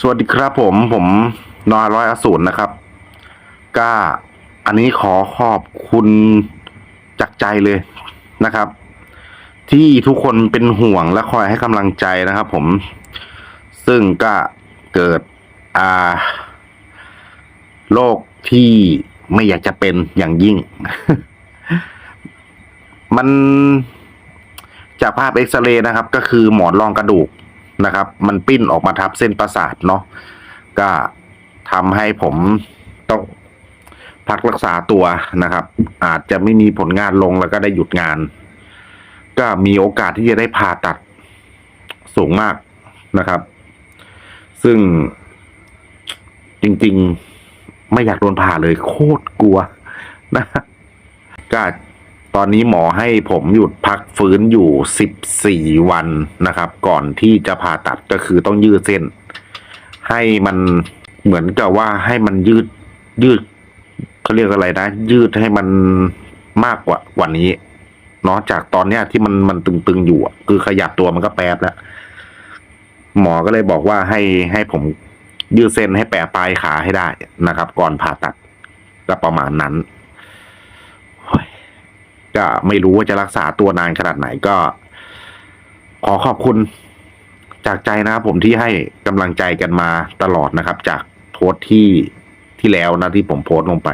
สวัสดีครับผมผมนอยร้อยอสูรนะครับก็อันนี้ขอขอบคุณจากใจเลยนะครับ ที่ทุกคนเป็นห่วงและคอยให้กำลังใจนะครับ ผม ซึ่งก็เกิดอ่าโรคที่ไม่อยากจะเป็นอย่างยิ่ง มันจากภาพเอ็กซเรย์นะครับ ก็คือหมอนรองกระดูก นะครับ มันปิ้นออกมาทับเส้นประสาทเนาะก็ทำให้ผมต้องพักรักษาตัวนะครับ อาจจะไม่มีผลงานลงแล้วก็ได้หยุดงาน ก็มีโอกาสที่จะได้ผ่าตัดสูงมากนะครับ ซึ่งจริง ๆ ไม่อยากโดนผ่าเลยโคตรกลัวนะก็ ตอนนี้หมอให้ผมหยุดพักฟื้นอยู่สิบสี่วันนะครับ ก่อนที่จะผ่าตัดก็คือต้องยืดเส้น ให้มันเหมือนกับว่าให้มันยืดยืดเขาเรียกอะไรนะ ยืดให้มันมากกว่ากว่านี้เนาะจากตอนเนี้ยที่มันมันตึงๆอยู่คือขยับตัวมันก็แป๊บแล้วหมอก็เลยบอกว่าให้ให้ผมยืดเส้นให้แปะปลายขาให้ได้นะครับ ก่อนผ่าตัดก็ประมาณนั้น ก็ไม่รู้ว่าจะรักษาตัวนานขนาดไหนก็ ขอขอบคุณจากใจนะครับผมที่ให้กำลังใจกันมาตลอดนะครับ จากโพสต์ที่ที่แล้วนะที่ผมโพสต์ลงไป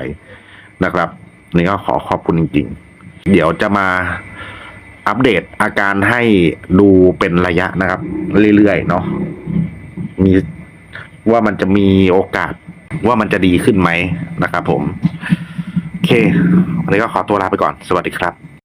นะครับนี่ก็ขอขอบคุณจริง ๆ เดี๋ยวจะมาอัปเดตอาการให้ดูเป็นระยะนะครับ เรื่อยๆเนาะมีว่ามันจะมีโอกาสว่ามันจะดีขึ้นไหมนะครับผม โอเค นี้ก็ขอตัวลาไปก่อน สวัสดีครับ